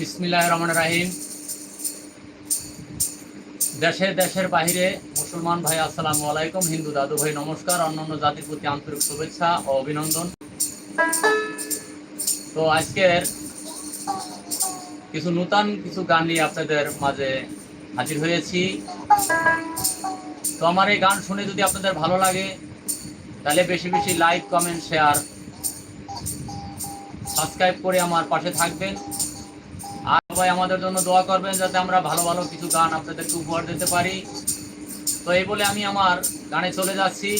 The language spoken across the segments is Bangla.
বিসমিল্লাহ রহমান রাহিম। দেশে, দেশের বাহিরে মুসলমান ভাই, আসসালামু আলাইকুম। হিন্দু দাদু ভাই, নমস্কার। অন্যান্য জাতির প্রতি আন্তরিক শুভেচ্ছা ও অভিনন্দন। তো আজকের কিছু নূতন কিছু গান নিয়ে আপনাদের মাঝে হাজির হয়েছি। তো আমার এই গান শুনে যদি আপনাদের ভালো লাগে, তাহলে বেশি বেশি লাইক, কমেন্ট, শেয়ার, সাবস্ক্রাইব করে আমার পাশে থাকবেন। সবাই আমাদের জন্য দোয়া করবেন যাতে আমরা ভালো ভালো কিছু গান আপনাদেরকে উপহার দিতে পারি। তো এই বলে আমি আমার গানে চলে যাচ্ছি।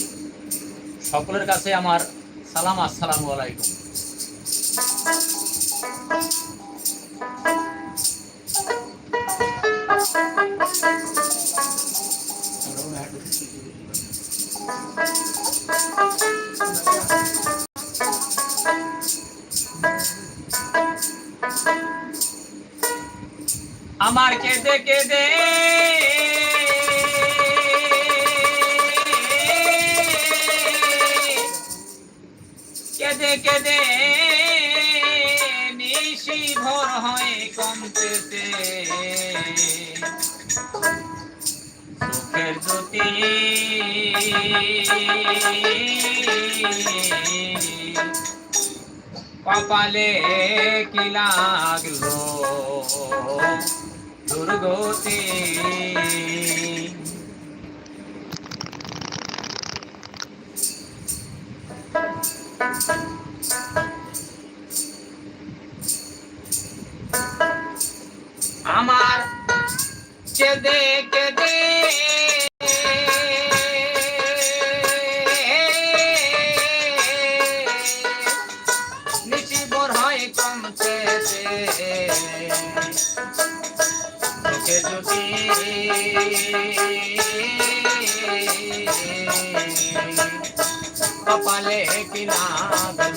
সকলের কাছে আমার সালাম, আসসালামু আলাইকুম। আমার কেঁদে কেঁদে। কেঁদে কেঁদে নিশি ভোর হয় কমতেছে। সুখের জ্যোতি। কপালে কি লাগল? দুর্গতি। আমার কপালে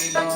দিল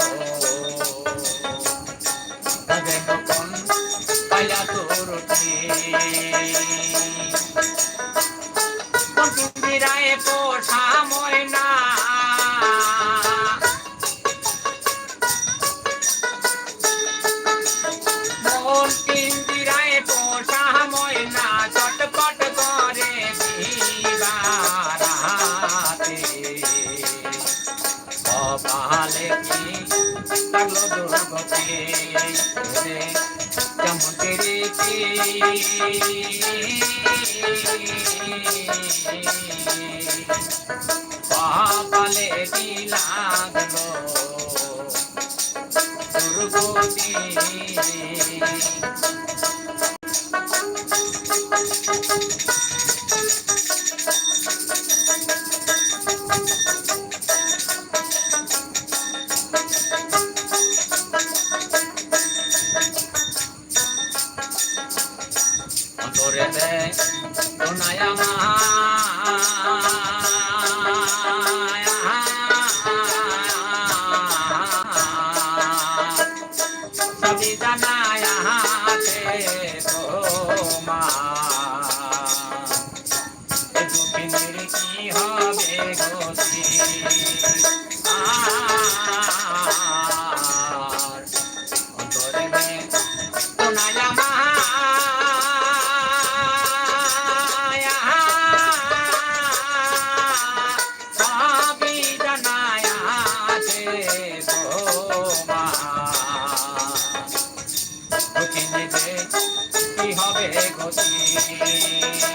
কি হবে গতি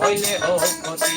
হইলে হোক ক্ষতি।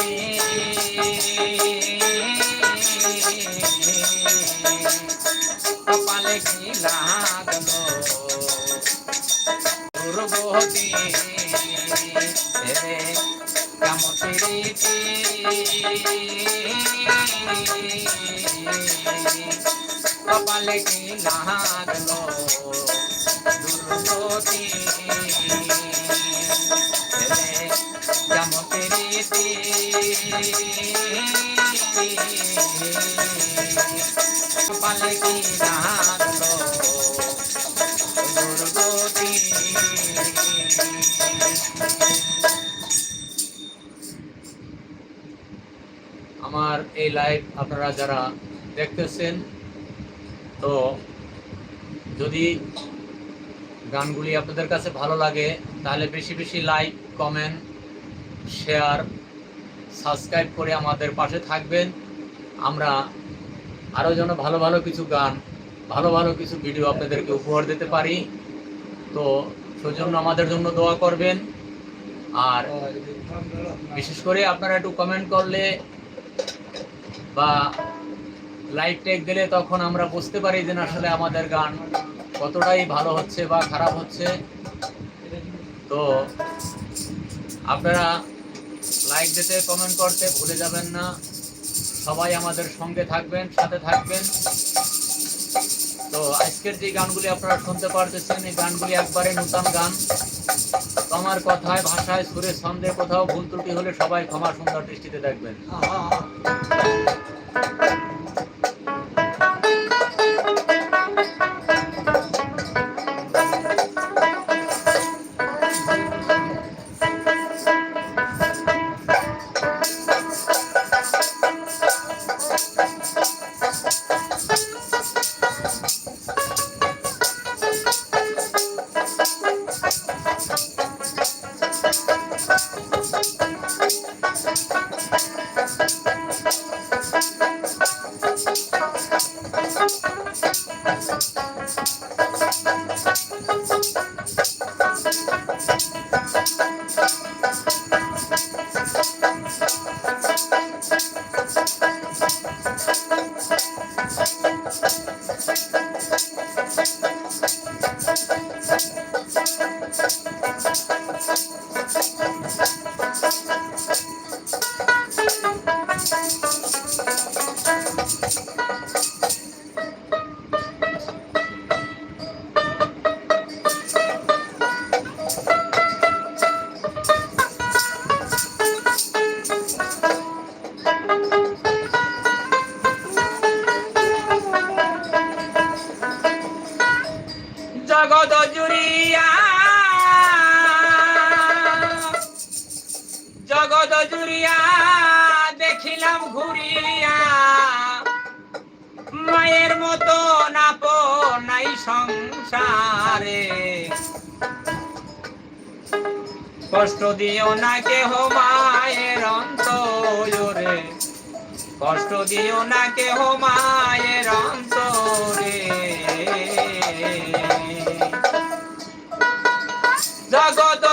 কপালে কি লাগল দুর্গতি রে কামতিরিতি কপালে কি লাগল দুর্গতি রে কামতিরিতি কপালে কি লাগল দুর্গতি আমার এই লাইভ আপনারা যারা দেখতেছেন, তো যদি গানগুলি আপনাদের কাছে ভালো লাগে, তাহলে বেশি বেশি লাইক কমেন্ট শেয়ার সাবস্ক্রাইব করে আমাদের পাশে থাকবেন। আমরা আরও যেন ভালো ভালো কিছু গান, ভালো ভালো কিছু ভিডিও আপনাদেরকে উপহার দিতে পারি। তো সেজন্য আমাদের জন্য দোয়া করবেন। আর বিশেষ করে আপনারা একটু কমেন্ট করলে বা লাইট টেক দিলে তখন আমরা বুঝতে পারি যে আসলে আমাদের গান কতটাই ভালো হচ্ছে বা খারাপ হচ্ছে। তো আপনারা লাইক দিতে কমেন্ট করতে ভুলে যাবেন না। সবাই আমাদের সঙ্গে থাকবেন, সাথে থাকবেন। তো আজকের যে গানগুলি আপনারা শুনতে পারতেছেন, এই গানগুলি একবারে নূতন গান। আমার কথায় ভাষায় সুরে ছন্দে কোথাও ভুল ত্রুটি হলে সবাই ক্ষমা সুন্দর দৃষ্টিতে দেখবেন। জগত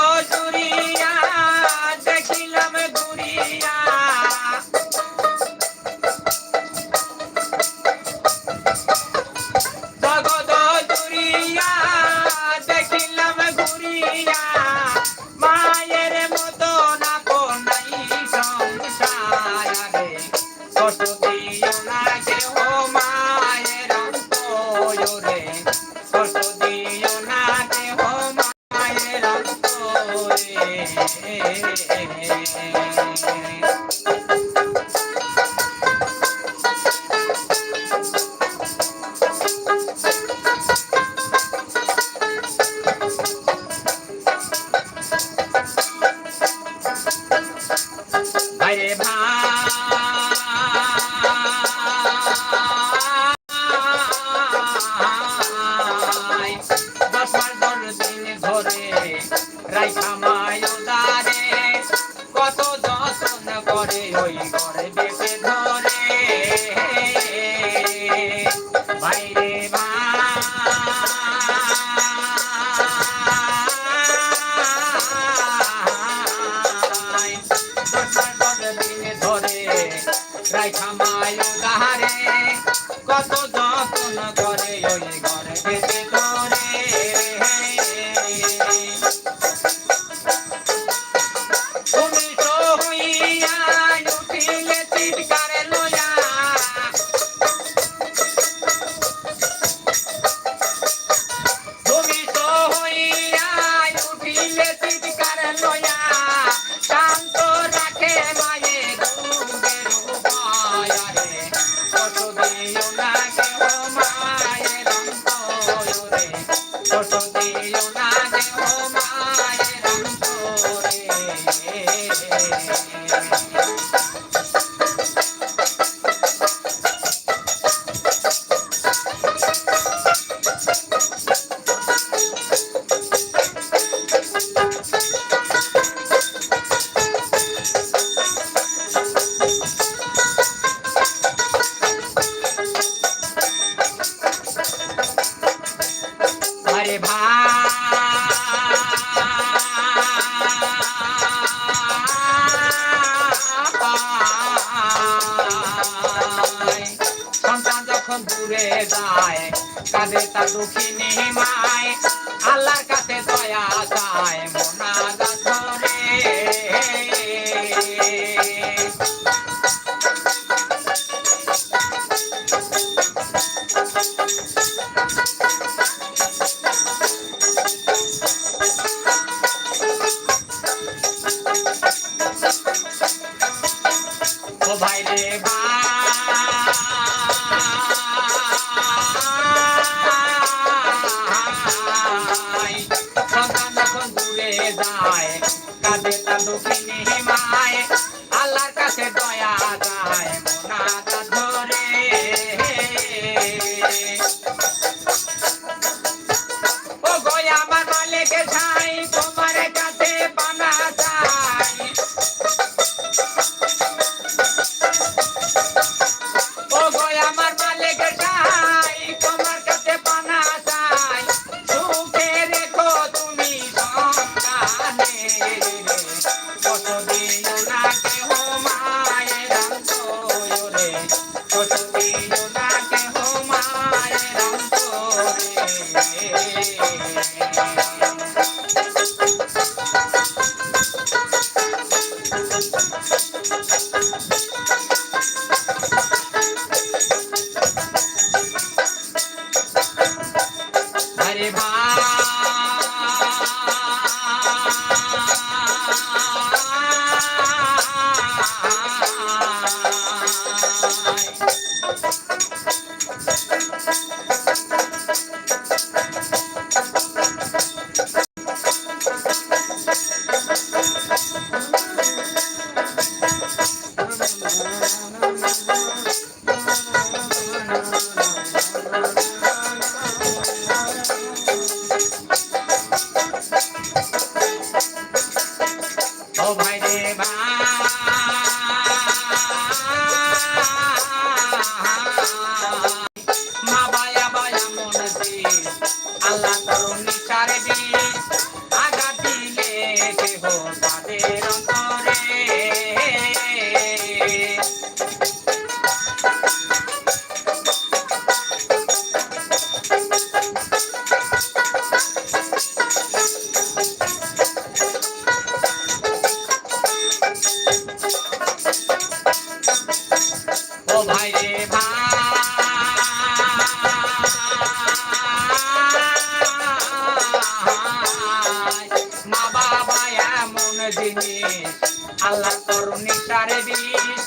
নেতার বিষ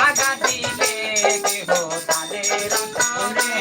আগা দিলে কেহ তাদের অন্তরে?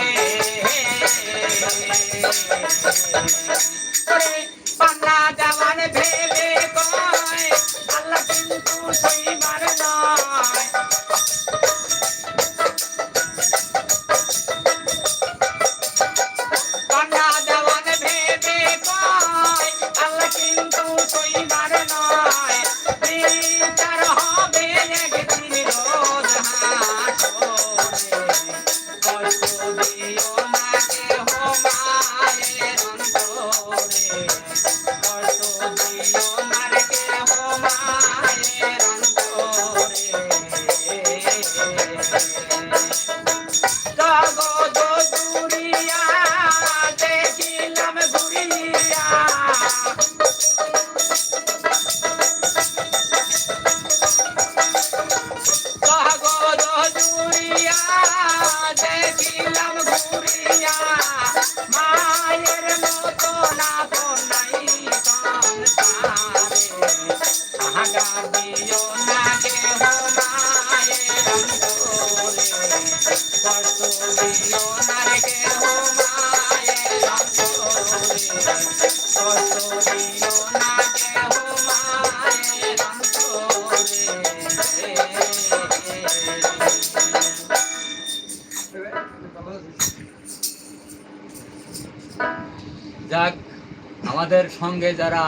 সঙ্গে যারা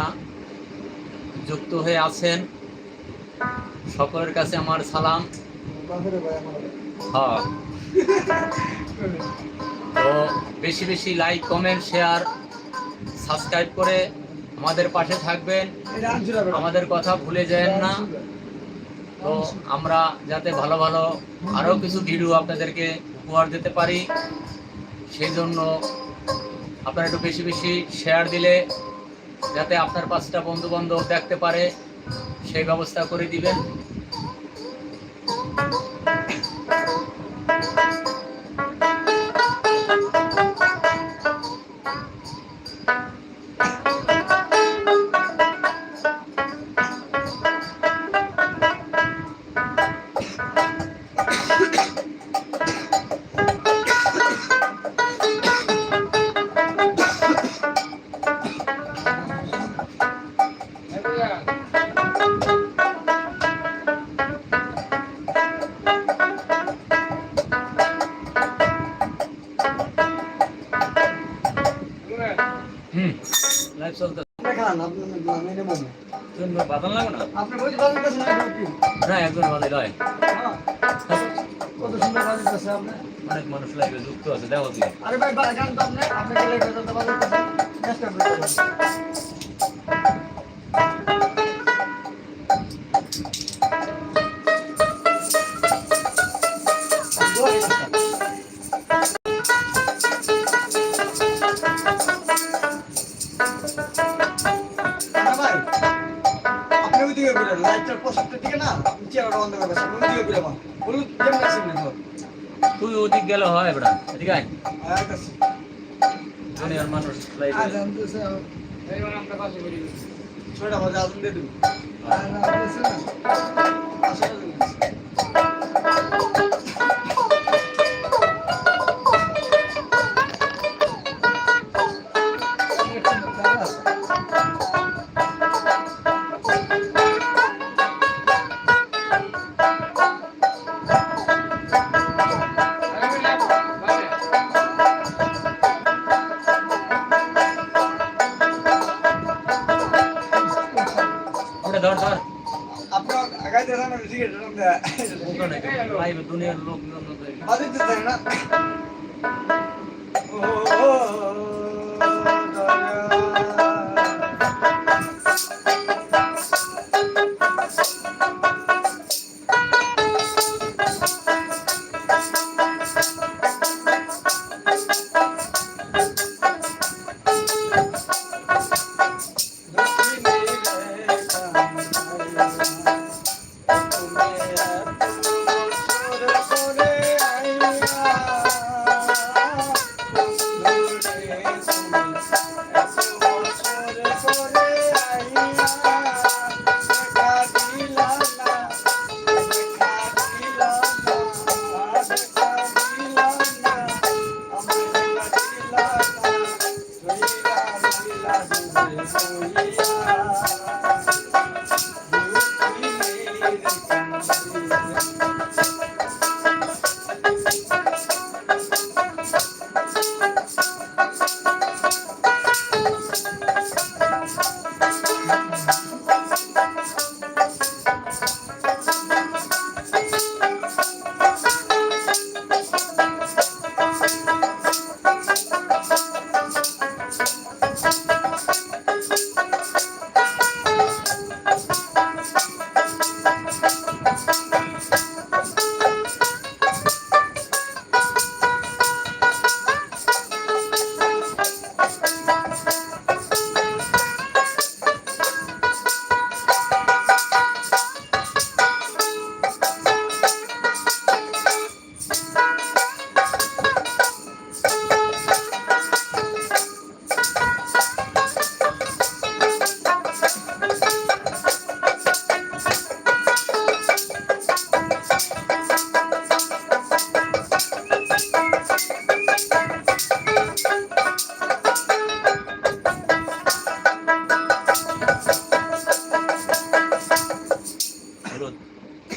যুক্ত হয়ে আছেন, সকলের কাছে আমার সালাম। হ্যাঁ। তো বেশি বেশি লাইক কমেন্ট শেয়ার সাবস্ক্রাইব করে আমাদের পাশে থাকবেন। আমাদের কথা ভুলে যাবেন না। তো আমরা যাতে ভালো ভালো আরও কিছু ভিডিও আপনাদেরকে উপহার দিতে পারি, সেই জন্য আপনারা একটু বেশি বেশি শেয়ার দিলে যাতে আপনার পাঁচটা বন্ধুবান্ধব দেখতে পারে সেই ব্যবস্থা করে দিবেন। লাইভ চলতে খান আপনি আমি নেব তুমি বাদাম লাগো না? আপনি বলতে বাজাইতেছেন না না একজন বাদাই লয় হ্যাঁ। কত সুন্দর বাজাইতেছে আপনি? অনেক মানুষ লাইভে যুক্ত আছে দেখো তুই আরে ভাই গান তো আপনি। আপনি গেলে বাজাতে বাজাইতেছেন চেষ্টা করতে আচ্ছা দুনিয়ার মানুষ ছয়টা বাজে আজান দিয়ে দিবি।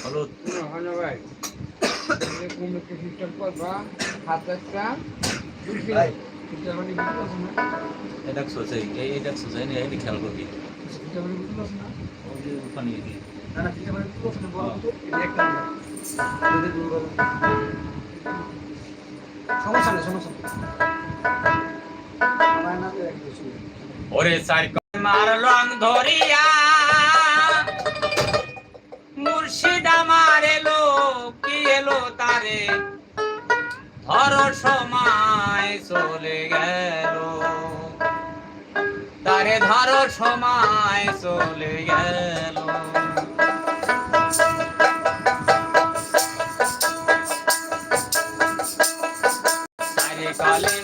হলুদ। হলো ভাই একটা না? এটা দেখছ সেই এই এই দেখছ সেই এই নি খেয়াল করবি। বুঝতে পারছেন না? কি না পিঠাগুলি বুঝতে পারছেন না বলুন তো। একটা দূর বলো। সমস্যা নেই সমস্যা একটা ওরে চার মার রং ধরিয়া তারে ধর সময় চলে গেল। তারে ধর সময় চলে গেল। তারে কালে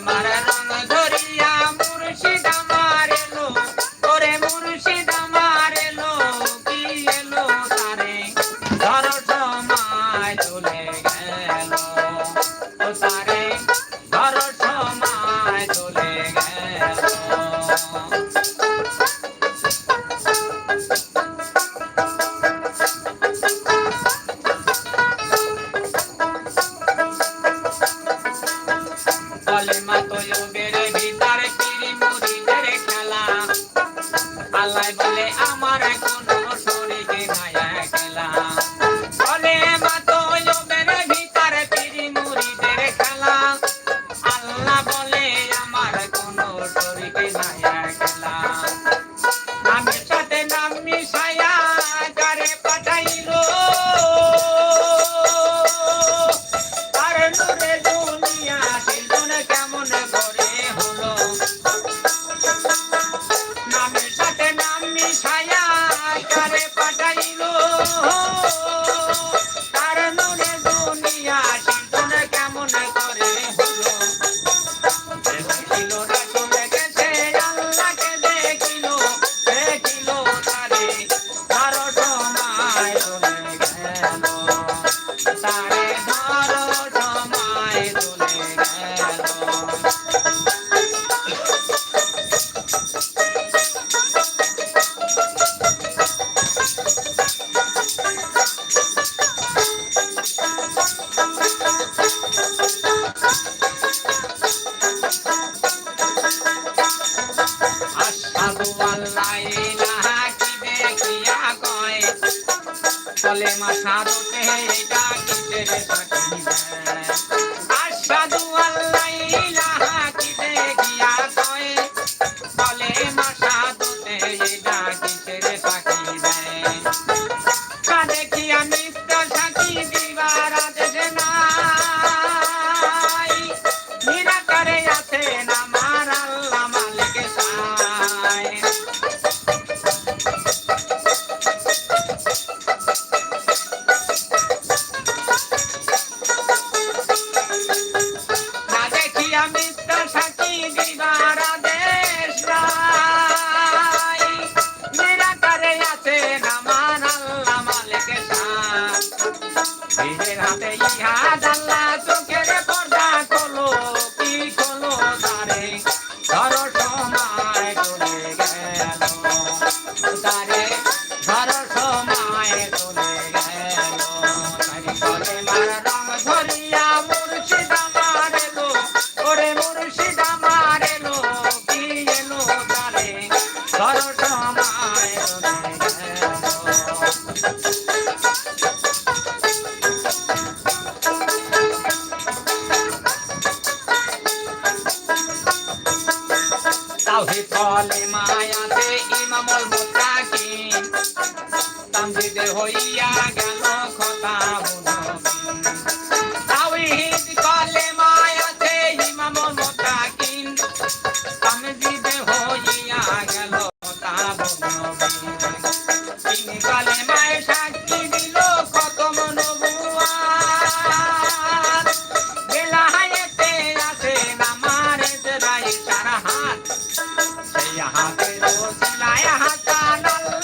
यहाँ पे वो सिलाया नल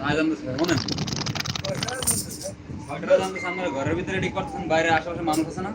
না জানতেছে মনে ঘরের ভিতরে ঠিক পারতেছেন বাইরে আশেপাশে মানুষ আছে না?